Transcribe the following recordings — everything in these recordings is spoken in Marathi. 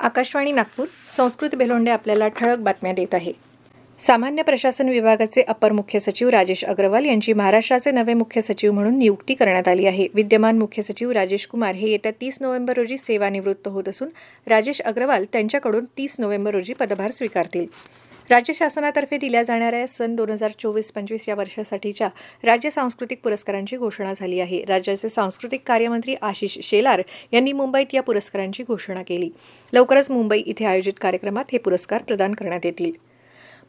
आकाशवाणी नागपूर संस्कृत बेलोंडे आपल्याला ठळक बातम्या देत आहे. सामान्य प्रशासन विभागाचे अपर मुख्य सचिव राजेश अग्रवाल यांची महाराष्ट्राचे नवे मुख्य सचिव म्हणून नियुक्ती करण्यात आली आहे. विद्यमान मुख्य सचिव राजेश कुमार हे येत्या तीस नोव्हेंबर रोजी सेवानिवृत्त होत असून राजेश अग्रवाल त्यांच्याकडून तीस नोव्हेंबर रोजी पदभार स्वीकारतील. राज्य शासनातर्फे दिल्या जाणाऱ्या सन दोन हजार चोवीस पंचवीस या वर्षासाठीच्या राज्य सांस्कृतिक पुरस्कारांची घोषणा झाली आहे. राज्याचे सांस्कृतिक कार्यमंत्री आशिष शेलार यांनी मुंबईत या पुरस्कारांची घोषणा केली. लवकरच मुंबई इथे आयोजित कार्यक्रमात हे पुरस्कार प्रदान करण्यात येतील.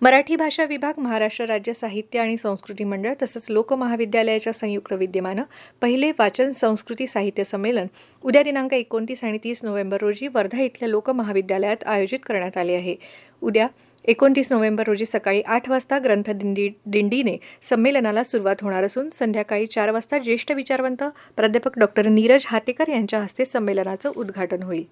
मराठी भाषा विभाग महाराष्ट्र राज्य साहित्य आणि संस्कृती मंडळ तसंच लोकमहाविद्यालयाच्या संयुक्त विद्यमानं पहिले वाचन संस्कृती साहित्य संमेलन उद्या दिनांक एकोणतीस आणि तीस नोव्हेंबर रोजी वर्धा इथल्या लोकमहाविद्यालयात आयोजित करण्यात आले आहे. उद्या एकोणतीस नोव्हेंबर रोजी सकाळी आठ वाजता ग्रंथदिंडी दिंडीने संमेलनाला सुरुवात होणार असून संध्याकाळी चार वाजता ज्येष्ठ विचारवंत प्राध्यापक डॉक्टर नीरज हातेकर यांच्या हस्ते संमेलनाचं उद्घाटन होईल.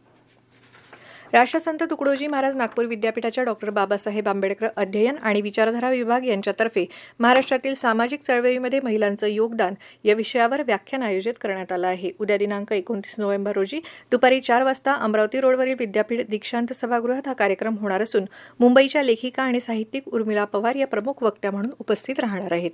राष्ट्रसंत तुकडोजी महाराज नागपूर विद्यापीठाच्या डॉक्टर बाबासाहेब आंबेडकर अध्ययन आणि विचारधारा विभाग यांच्यातर्फे महाराष्ट्रातील सामाजिक चळवळीमध्ये महिलांचं योगदान या विषयावर व्याख्यान आयोजित करण्यात आलं आहे. उद्या दिनांक एकोणतीस नोव्हेंबर रोजी दुपारी चार वाजता अमरावती रोडवरील विद्यापीठ दीक्षांत सभागृहात हा कार्यक्रम होणार असून मुंबईच्या लेखिका आणि साहित्यिक उर्मिला पवार या प्रमुख वक्त्या म्हणून उपस्थित राहणार आहेत.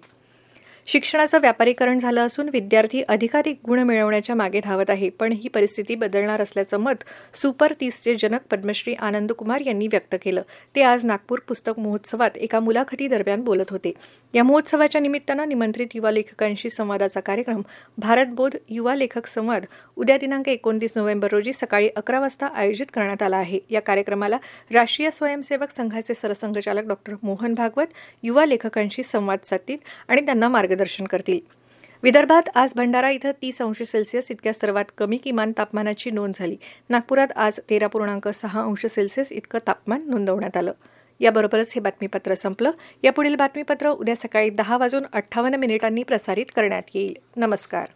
शिक्षणाचं व्यापारीकरण झालं असून विद्यार्थी अधिकाधिक गुण मिळवण्याच्या मागे धावत आहे. पण ही परिस्थिती बदलणार असल्याचं मत सुपर तीसचे जनक पद्मश्री आनंद कुमार यांनी व्यक्त केलं. ते आज नागपूर पुस्तक महोत्सवात एका मुलाखतीदरम्यान बोलत होते. या महोत्सवाच्या निमित्तानं निमंत्रित युवा लेखकांशी संवादाचा कार्यक्रम भारतबोध युवा लेखक संवाद उद्या दिनांक एकोणतीस नोव्हेंबर रोजी सकाळी अकरा वाजता आयोजित करण्यात आला आहे. या कार्यक्रमाला राष्ट्रीय स्वयंसेवक संघाचे सरसंघचालक डॉक्टर मोहन भागवत युवा लेखकांशी संवाद साधतील आणि त्यांना मार्ग मार्गदर्शन करतील. विदर्भात आज भंडारा इथं तीस अंश सेल्सिअस इतक्या सर्वात कमी किमान तापमानाची नोंद झाली. नागपुरात आज तेरा पूर्णांक सहा अंश सेल्सिअस इतकं तापमान नोंदवण्यात आलं. याबरोबरच हे बातमीपत्र संपलं. यापुढील बातमीपत्र उद्या सकाळी दहा वाजून अठ्ठावन्न मिनिटांनी प्रसारित करण्यात येईल. नमस्कार.